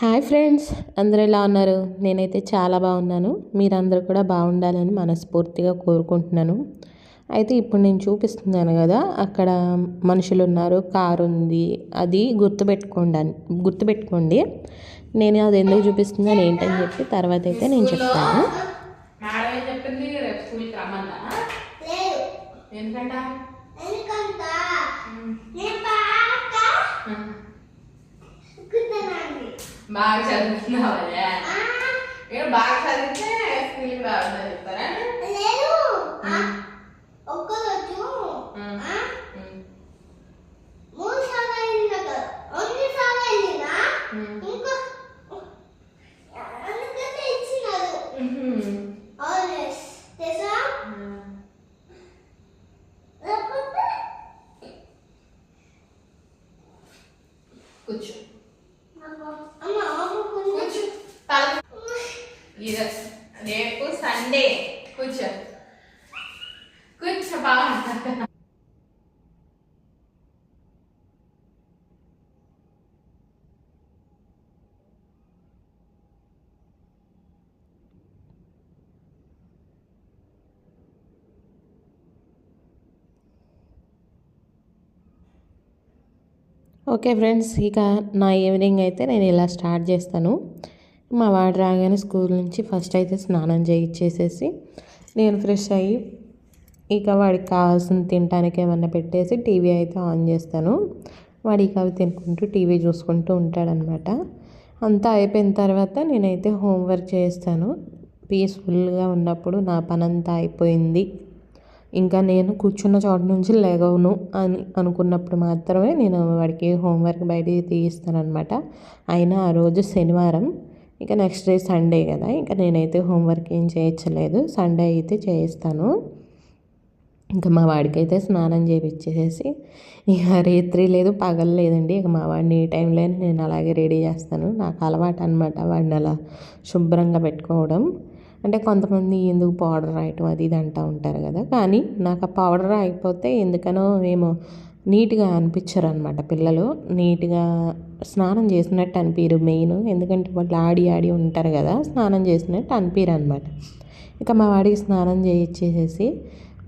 Hi friends అందరూ ఎలా ఉన్నారు? నేనైతే చాలా బాగున్నాను. మీరందరూ కూడా బాగుండాలని మనస్ఫూర్తిగా కోరుకుంటున్నాను. అయితే ఇప్పుడు నేను చూపిస్తున్నాను కదా అక్కడ మనుషులు ఉన్నారు కారు ఉంది అది గుర్తుపెట్టుకోండి గుర్తుపెట్టుకోండి. నేను అది ఎందుకు చూపిస్తున్నాను ఏంటని చెప్పి తర్వాత అయితే నేను చెప్తాను. ఎందుకంట ఎందుకంట నేను బాగా కుట్టనండి బాగా చదువుతున్నావా మీరు బాగా చదివితే స్కూల్కి రావద్దని చెప్తారా? లేదు. ఓకే ఫ్రెండ్స్ ఇక నా ఈవినింగ్ అయితే నేను ఇలా స్టార్ట్ చేస్తాను. మా వాడు రాగానే స్కూల్ నుంచి ఫస్ట్ అయితే స్నానం చేయించేసేసి నేను ఫ్రెష్ అయ్యి ఇక వాడికి కావాల్సిన తినడానికి ఏమన్నా పెట్టేసి టీవీ అయితే ఆన్ చేస్తాను. వాడికి అవి తినుకుంటూ టీవీ చూసుకుంటూ ఉంటాడనమాట. అంతా అయిపోయిన తర్వాత నేనైతే హోంవర్క్ చేస్తాను. పీస్ఫుల్గా ఉన్నప్పుడు నా పని అంతా అయిపోయింది. ఇంకా నేను కూర్చున్న చోట నుంచి లేగవును అని అనుకున్నప్పుడు మాత్రమే నేను వాడికి హోంవర్క్ బయటికి తీయిస్తానమాట అయినా ఆ రోజు శనివారం. ఇక నెక్స్ట్ డే సండే కదా. ఇంకా నేనైతే హోంవర్క్ ఏం చేయించలేదు సండే అయితే చేయిస్తాను. ఇంకా మా వాడికైతే స్నానం చేయించేసి ఇక రేత్రి లేదు పగలు లేదండి. ఇక మా వాడిని ఈ టైంలో నేను అలాగే రెడీ చేస్తాను. నాకు అలవాటు అనమాట వాడిని అలా శుభ్రంగా పెట్టుకోవడం. అంటే కొంతమంది ఎందుకు పౌడర్ రాయటం అది ఇది అంటూ ఉంటారు కదా. కానీ నాకు ఆ పౌడర్ రాయకపోతే ఎందుకనో ఏమో నీట్గా అనిపించరు అనమాట పిల్లలు. నీట్గా స్నానం చేసినట్టు అనిపించరు మెయిన్. ఎందుకంటే వాళ్ళు ఆడి ఆడి ఉంటారు కదా స్నానం చేసినట్టు అనిపించరు అనమాట ఇక మా వాడికి స్నానం చేయించేసేసి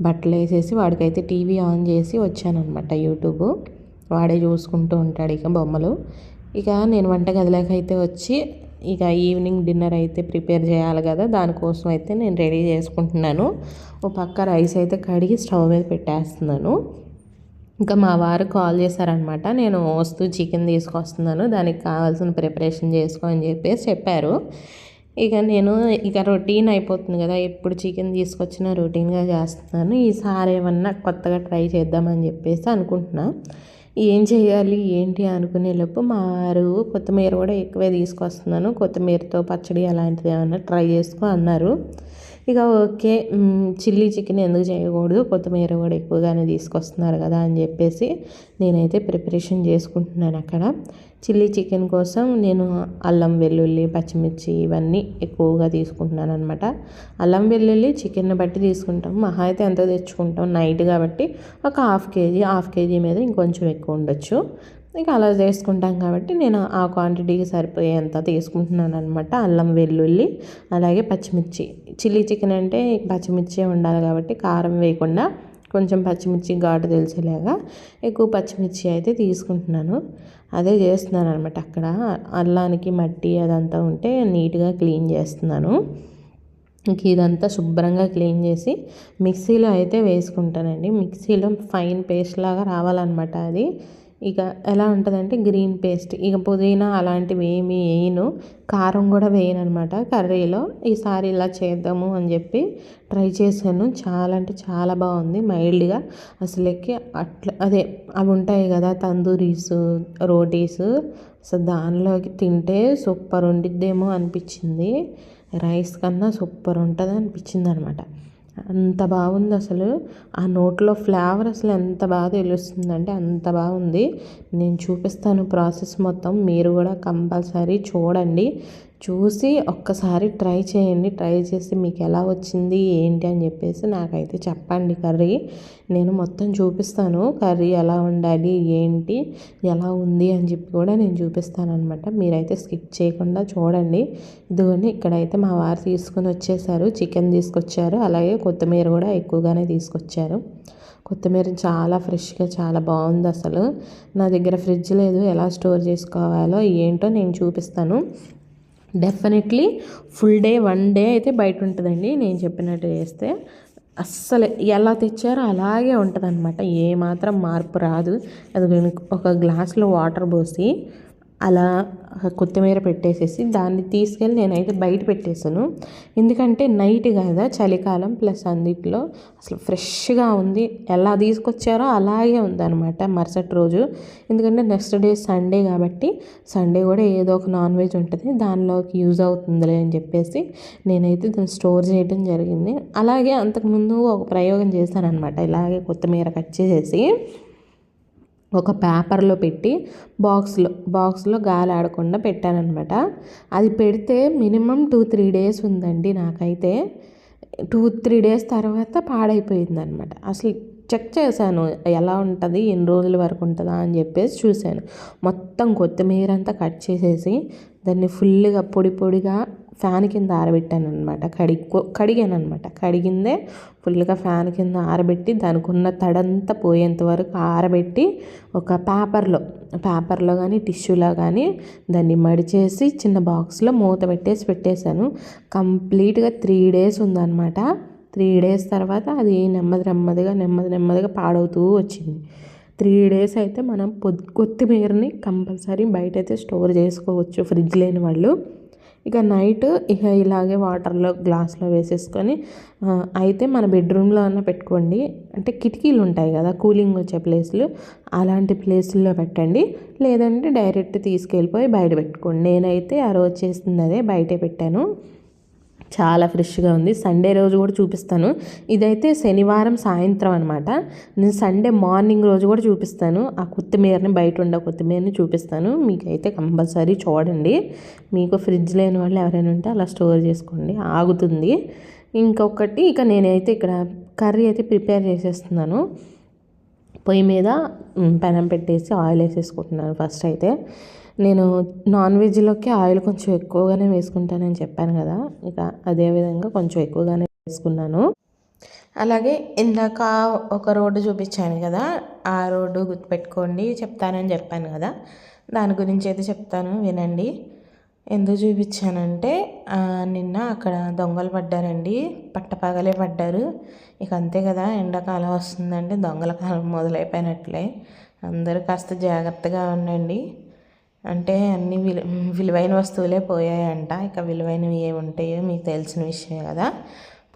బట్టలు వేసేసి వాడికైతే టీవీ ఆన్ చేసి వచ్చానమాట యూట్యూబ్. వాడే చూసుకుంటూ ఉంటాడు ఇక బొమ్మలు. ఇక నేను వంటగదిలోకి అయితే వచ్చి ఇక ఈవినింగ్ డిన్నర్ అయితే ప్రిపేర్ చేయాలి కదా దానికోసం అయితే నేను రెడీ చేసుకుంటున్నాను. ఓ పక్క రైస్ అయితే కడిగి స్టవ్ మీద పెట్టేస్తున్నాను. ఇంకా మా వారు కాల్ చేశారనమాట నేను వస్తూ చికెన్ తీసుకొస్తున్నాను దానికి కావాల్సిన ప్రిపరేషన్ చేసుకో అని చెప్పేసి చెప్పారు. ఇక నేను ఇక రొటీన్ అయిపోతుంది కదా ఎప్పుడు చికెన్ తీసుకొచ్చినా రొటీన్గా చేస్తున్నాను. ఈసారి ఏమన్నా కొత్తగా ట్రై చేద్దామని చెప్పేసి అనుకుంటున్నా. ఏం చేయాలి ఏంటి అనుకునే లోపు మా వారు కొత్తిమీర కూడా ఎక్కువే తీసుకొస్తున్నాను. కొత్తిమీరతో పచ్చడి అలాంటిది ఏమన్నా ట్రై చేసుకో అన్నారు. ఇక ఓకే చిల్లీ చికెన్ ఎందుకు చేయకూడదు? కొత్తిమీర కూడా ఎక్కువగానే తీసుకొస్తున్నారు కదా అని చెప్పేసి నేనైతే ప్రిపరేషన్ చేసుకుంటున్నాను అక్కడ. చిల్లీ చికెన్ కోసం నేను అల్లం వెల్లుల్లి పచ్చిమిర్చి ఇవన్నీ ఎక్కువగా తీసుకుంటున్నాను అనమాట అల్లం వెల్లుల్లి చికెన్ బట్టి తీసుకుంటాం. మహా అయితే ఎంత తెచ్చుకుంటాం నైట్ కాబట్టి ఒక హాఫ్ కేజీ హాఫ్ కేజీ మీద ఇంకొంచెం ఎక్కువ ఉండొచ్చు. ఇక అలా చేసుకుంటాం కాబట్టి నేను ఆ క్వాంటిటీకి సరిపోయేంత తీసుకుంటున్నాను అనమాట అల్లం వెల్లుల్లి అలాగే పచ్చిమిర్చి. చిల్లీ చికెన్ అంటే పచ్చిమిర్చి ఉండాలి కాబట్టి కారం వేయకుండా కొంచెం పచ్చిమిర్చి ఘాటు తెలిసేలాగా ఎక్కువ పచ్చిమిర్చి అయితే తీసుకుంటున్నాను. అదే చేస్తున్నాను అనమాట అక్కడ. అల్లానికి మట్టి అదంతా ఉంటే నీట్గా క్లీన్ చేస్తున్నాను. ఇంక ఇదంతా శుభ్రంగా క్లీన్ చేసి మిక్సీలో అయితే వేసుకుంటానండి. మిక్సీలో ఫైన్ పేస్ట్ లాగా రావాలన్నమాట అది. ఇక ఎలా ఉంటుందంటే గ్రీన్ పేస్ట్. ఇక పుదీనా అలాంటివి ఏమీ వేయను. కారం కూడా వేయను అనమాట కర్రీలో. ఈసారి ఇలా చేద్దాము అని చెప్పి ట్రై చేశాను. చాలా అంటే చాలా బాగుంది మైల్డ్గా. అసలుకి అట్లా అదే అవి ఉంటాయి కదా తందూరీస్ రోటీస్. అసలు దానిలోకి తింటే సూపర్ ఉండిద్దేమో అనిపించింది. రైస్ కన్నా సూపర్ ఉంటుంది అనిపించింది అనమాట అంత బాగుంది అసలు ఆ నోట్లో ఫ్లేవర్ అసలు ఎంత బాగా తెలుస్తుందంటే అంత బాగుంది. నేను చూపిస్తాను ప్రాసెస్ మొత్తం. మీరు కూడా కంపల్సరీ చూడండి. చూసి ఒక్కసారి ట్రై చేయండి. ట్రై చేసి మీకు ఎలా వచ్చింది ఏంటి అని చెప్పేసి నాకైతే చెప్పండి కర్రీ. నేను మొత్తం చూపిస్తాను. కర్రీ ఎలా ఉండాలి ఏంటి ఎలా ఉంది అని చెప్పి కూడా నేను చూపిస్తాను అనమాట మీరైతే స్కిప్ చేయకుండా చూడండి. ఇదిగోని ఇక్కడైతే మా వారు తీసుకొని వచ్చేసారు. చికెన్ తీసుకొచ్చారు. అలాగే కొత్తిమీర కూడా ఎక్కువగానే తీసుకొచ్చారు. కొత్తిమీర చాలా ఫ్రెష్గా చాలా బాగుంది అసలు. నా దగ్గర ఫ్రిడ్జ్ లేదు. ఎలా స్టోర్ చేసుకోవాలో ఏంటో నేను చూపిస్తాను. Definitely full day one day అయితే బయట ఉంటుందండి. నేను చెప్పినట్టు చేస్తే అస్సలు ఎలా తెచ్చారో అలాగే ఉంటుంది అనమాట ఏమాత్రం మార్పు రాదు. అది ఒక గ్లాస్లో వాటర్ పోసి అలా కొత్తిమీర పెట్టేసేసి దాన్ని తీసుకెళ్ళి నేనైతే బయట పెట్టేశాను. ఎందుకంటే నైట్ కదా చలికాలం ప్లస్ అన్నిట్లో అసలు ఫ్రెష్గా ఉంది. ఎలా తీసుకొచ్చారో అలాగే ఉందన్నమాట మరుసటి రోజు. ఎందుకంటే నెక్స్ట్ డే సండే కాబట్టి సండే కూడా ఏదో ఒక నాన్ వెజ్ ఉంటుంది. దానిలోకి యూజ్ అవుతుందిలే అని చెప్పేసి నేనైతే దాన్ని స్టోర్ చేయడం జరిగింది. అలాగే అంతకుముందు ఒక ప్రయోగం చేశాను అనమాట ఇలాగే కొత్తిమీర కట్ చేసేసి ఒక పేపర్లో పెట్టి బాక్స్లో బాక్స్లో గాలి ఆడకుండా పెట్టానమాట అది పెడితే మినిమం టూ త్రీ డేస్ ఉందండి నాకైతే. టూ త్రీ డేస్ తర్వాత పాడైపోయిందనమాట అసలు చెక్ చేశాను ఎలా ఉంటుంది ఎన్ని రోజుల వరకు ఉంటుందా అని చెప్పేసి చూశాను. మొత్తం కొత్తిమీర అంతా కట్ చేసేసి దాన్ని ఫుల్గా పొడి పొడిగా ఫ్యాన్ కింద ఆరబెట్టాను అనమాట కడిగి కడిగాను అనమాట కడిగిందే ఫుల్గా ఫ్యాన్ కింద ఆరబెట్టి దానికి ఉన్న తడంతా పోయేంత వరకు ఆరబెట్టి ఒక పేపర్లో పేపర్లో కానీ టిష్యూలో కానీ దాన్ని మడిచేసి చిన్న బాక్స్లో మూత పెట్టేసి పెట్టేశాను. కంప్లీట్గా త్రీ డేస్ ఉందన్నమాట. త్రీ డేస్ తర్వాత అది నెమ్మది నెమ్మదిగా నెమ్మది నెమ్మదిగా పాడవుతూ వచ్చింది. త్రీ డేస్ అయితే మనం పొద్దు కొత్తిమీరని కంపల్సరీ బయట అయితే స్టోర్ చేసుకోవచ్చు ఫ్రిడ్జ్ లేని వాళ్ళు. ఇక నైట్ ఇక ఇలాగే వాటర్లో గ్లాస్లో వేసేసుకొని అయితే మన బెడ్రూమ్లో అన్న పెట్టుకోండి. అంటే కిటికీలు ఉంటాయి కదా కూలింగ్ వచ్చే ప్లేస్లు అలాంటి ప్లేస్లో పెట్టండి. లేదంటే డైరెక్ట్ తీసుకెళ్ళిపోయి బయట పెట్టుకోండి. నేనైతే ఆ రోజు చేస్తుంది అదే బయటే పెట్టాను. చాలా ఫ్రెష్గా ఉంది. సండే రోజు కూడా చూపిస్తాను. ఇదైతే శనివారం సాయంత్రం అనమాట నేను సండే మార్నింగ్ రోజు కూడా చూపిస్తాను. ఆ కొత్తిమీరని బయట ఉండే కొత్తిమీరని చూపిస్తాను. మీకైతే కంపల్సరీ చూడండి. మీకు ఫ్రిడ్జ్ లేని వాళ్ళు ఎవరైనా ఉంటే అలా స్టోర్ చేసుకోండి. ఆగుతుంది. ఇంకొకటి ఇక నేనైతే ఇక్కడ కర్రీ అయితే ప్రిపేర్ చేసేస్తున్నాను. పొయ్యి మీద పెనం పెట్టేసి ఆయిల్ వేసేసుకుంటున్నాను ఫస్ట్ అయితే. నేను నాన్ వెజ్లోకి ఆయిల్ కొంచెం ఎక్కువగానే వేసుకుంటానని చెప్పాను కదా ఇక అదేవిధంగా కొంచెం ఎక్కువగానే వేసుకున్నాను. అలాగే ఇందాక ఒక రోడ్డు చూపించాను కదా ఆ రోడ్డు గుర్తుపెట్టుకోండి చెప్తానని చెప్పాను కదా దాని గురించి అయితే చెప్తాను వినండి. ఎందుకు చూపించానంటే నిన్న అక్కడ దొంగలు పడ్డారండి పట్టపగలే పడ్డారు. ఇక అంతే కదా ఎండాకాలం వస్తుందంటే దొంగల కాలం మొదలైపోయినట్లే. అందరూ కాస్త జాగ్రత్తగా ఉండండి. అంటే అన్ని విలు విలువైన వస్తువులే పోయాయంట. ఇక విలువైనవి ఏమి ఉంటాయో మీకు తెలిసిన విషయం కదా.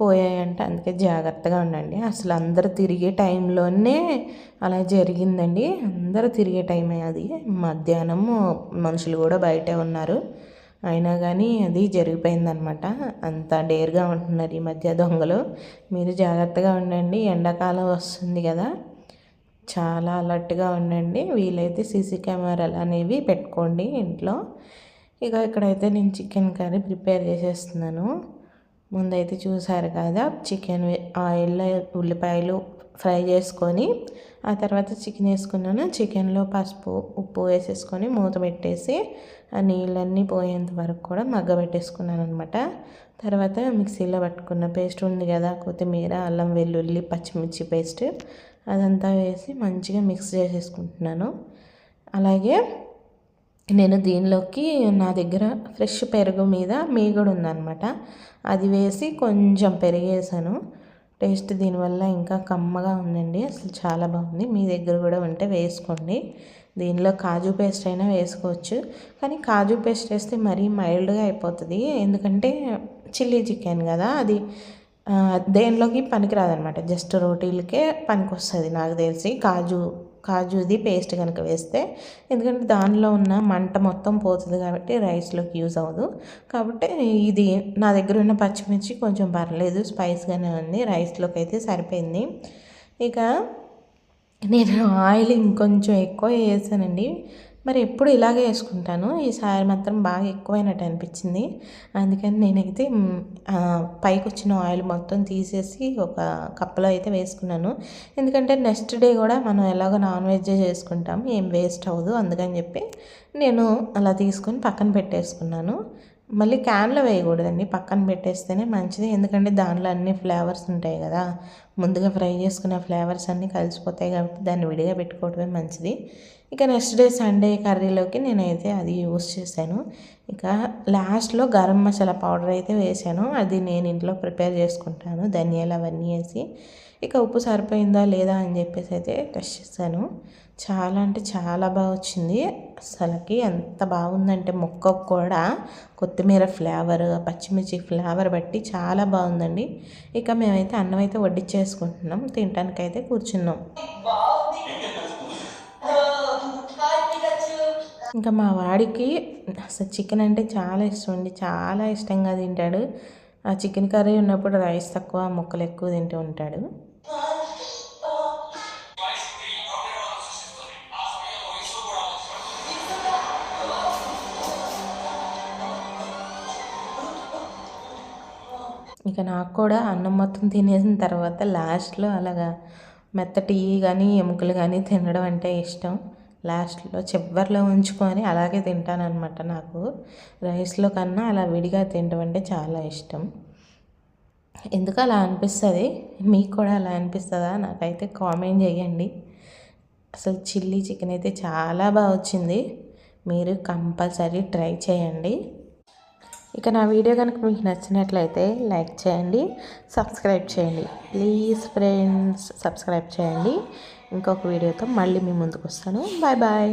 పోయాయంట. అందుకే జాగ్రత్తగా ఉండండి. అసలు అందరూ తిరిగే టైంలోనే అలా జరిగిందండి. అందరూ తిరిగే టైమే అది. మధ్యాహ్నం మనుషులు కూడా బయటే ఉన్నారు. అయినా కానీ అది జరిగిపోయిందనమాట. అంత డేర్గా ఉంటున్నారు ఈ మధ్య దొంగలు. మీరు జాగ్రత్తగా ఉండండి. ఎండాకాలం వస్తుంది కదా. చాలా అలర్ట్గా ఉండండి. వీలైతే సీసీ కెమెరాలు అనేవి పెట్టుకోండి ఇంట్లో. ఇక ఇక్కడైతే నేను చికెన్ కర్రీ ప్రిపేర్ చేసేస్తున్నాను. ముందైతే చూసారు కదా చికెన్ ఆయిల్లో ఉల్లిపాయలు ఫ్రై చేసుకొని ఆ తర్వాత చికెన్ వేసుకున్నాను. చికెన్లో పసుపు ఉప్పు వేసేసుకొని మూత పెట్టేసి ఆ నీళ్ళన్నీ పోయేంత వరకు కూడా మగ్గ పెట్టేసుకున్నాను అనమాట తర్వాత మిక్సీలో పట్టుకున్న పేస్ట్ ఉంది కదా కొత్తిమీర అల్లం వెల్లుల్లి పచ్చిమిర్చి పేస్ట్ అదంతా వేసి మంచిగా మిక్స్ చేసేసుకుంటున్నాను. అలాగే నేను దీనిలోకి నా దగ్గర ఫ్రెష్ పెరుగు మీద మీగడ ఉందన్నమాట. అది వేసి కొంచెం పెరిగేసాను. టేస్ట్ దీనివల్ల ఇంకా కమ్మగా ఉందండి. అసలు చాలా బాగుంది. మీ దగ్గర కూడా ఉంటే వేసుకోండి. దీనిలో కాజు పేస్ట్ అయినా వేసుకోవచ్చు. కానీ కాజు పేస్ట్ వేస్తే మరీ మైల్డ్గా అయిపోతుంది. ఎందుకంటే చిల్లీ చికెన్ కదా అది దేనిలోకి పనికిరాదనమాట జస్ట్ రోటీలకే పనికి వస్తుంది నాకు తెలిసి. కాజు కాజుది పేస్ట్ కనుక వేస్తే. ఎందుకంటే దానిలో ఉన్న మంట మొత్తం పోతుంది కాబట్టి రైస్లోకి యూజ్ అవ్వదు. కాబట్టి ఇది నా దగ్గర ఉన్న పచ్చిమిర్చి కొంచెం పర్లేదు. స్పైస్గానే ఉంది. రైస్లోకి అయితే సరిపోయింది. ఇక నేను ఆయిల్ ఇంకొంచెం ఎక్కువ వేసానండి. మరి ఎప్పుడు ఇలాగే వేసుకుంటాను. ఈసారి మాత్రం బాగా ఎక్కువైనట్టు అనిపించింది. అందుకని నేనైతే పైకి వచ్చిన ఆయిల్ మొత్తం తీసేసి ఒక కప్పులో అయితే వేసుకున్నాను. ఎందుకంటే నెక్స్ట్ డే కూడా మనం ఎలాగో నాన్ వెజ్ చేసుకుంటాం. ఏం వేస్ట్ అవ్వదు. అందుకని చెప్పి నేను అలా తీసుకొని పక్కన పెట్టేసుకున్నాను. మళ్ళీ క్యాన్లో వేయకూడదండి. పక్కన పెట్టేస్తేనే మంచిది. ఎందుకంటే దానిలో అన్ని ఫ్లేవర్స్ ఉంటాయి కదా. ముందుగా ఫ్రై చేసుకున్న ఫ్లేవర్స్ అన్నీ కలిసిపోతాయి కాబట్టి దాన్ని విడిగా పెట్టుకోవడమే మంచిది. ఇక నెక్స్ట్ డే సండే కర్రీలోకి నేనైతే అది యూస్ చేశాను. ఇక లాస్ట్లో గరం మసాలా పౌడర్ అయితే వేసాను అది నేను ఇంట్లో ప్రిపేర్ చేసుకుంటాను. ధనియాలు అవన్నీ వేసి. ఇక ఉప్పు సరిపోయిందా లేదా అని చెప్పేసి అయితే టెస్ట్ చేశాను. చాలా అంటే చాలా బాగా వచ్చింది. అసలుకి ఎంత బాగుందంటే మొక్క కూడా కొత్తిమీర ఫ్లేవర్ పచ్చిమిర్చి ఫ్లేవర్ బట్టి చాలా బాగుందండి. ఇక మేమైతే అన్నం అయితే వడ్డించేసుకుంటున్నాం. తినటానికైతే కూర్చున్నాం. ఇంకా మా వాడికి అసలు చికెన్ అంటే చాలా ఇష్టం అండి. చాలా ఇష్టంగా తింటాడు. ఆ చికెన్ కర్రీ ఉన్నప్పుడు రైస్ తక్కువ ముక్కలు ఎక్కువ తింటూ ఉంటాడు. ఇక నాకు కూడా అన్నం మొత్తం తినేసిన తర్వాత లాస్ట్లో అలాగా మెత్తటి కానీ ఎముకలు కానీ తినడం అంటే ఇష్టం. లాస్ట్లో చివరిలో ఉంచుకొని అలాగే తింటానమాట నాకు. రైస్లో కన్నా అలా విడిగా తినడం అంటే చాలా ఇష్టం. ఎందుకు అలా అనిపిస్తుంది? మీకు కూడా అలా అనిపిస్తుందా? నాకైతే కామెంట్ చేయండి. అసలు చిల్లీ చికెన్ అయితే చాలా బాగా వచ్చింది. మీరు కంపల్సరీ ట్రై చేయండి. ఇక నా వీడియో కనుక మీకు నచ్చినట్లయితే లైక్ చేయండి సబ్స్క్రైబ్ చేయండి. ప్లీజ్ ఫ్రెండ్స్ సబ్స్క్రైబ్ చేయండి. ఇంకొక వీడియోతో మళ్ళీ మీ ముందుకు వస్తాను. Bye bye.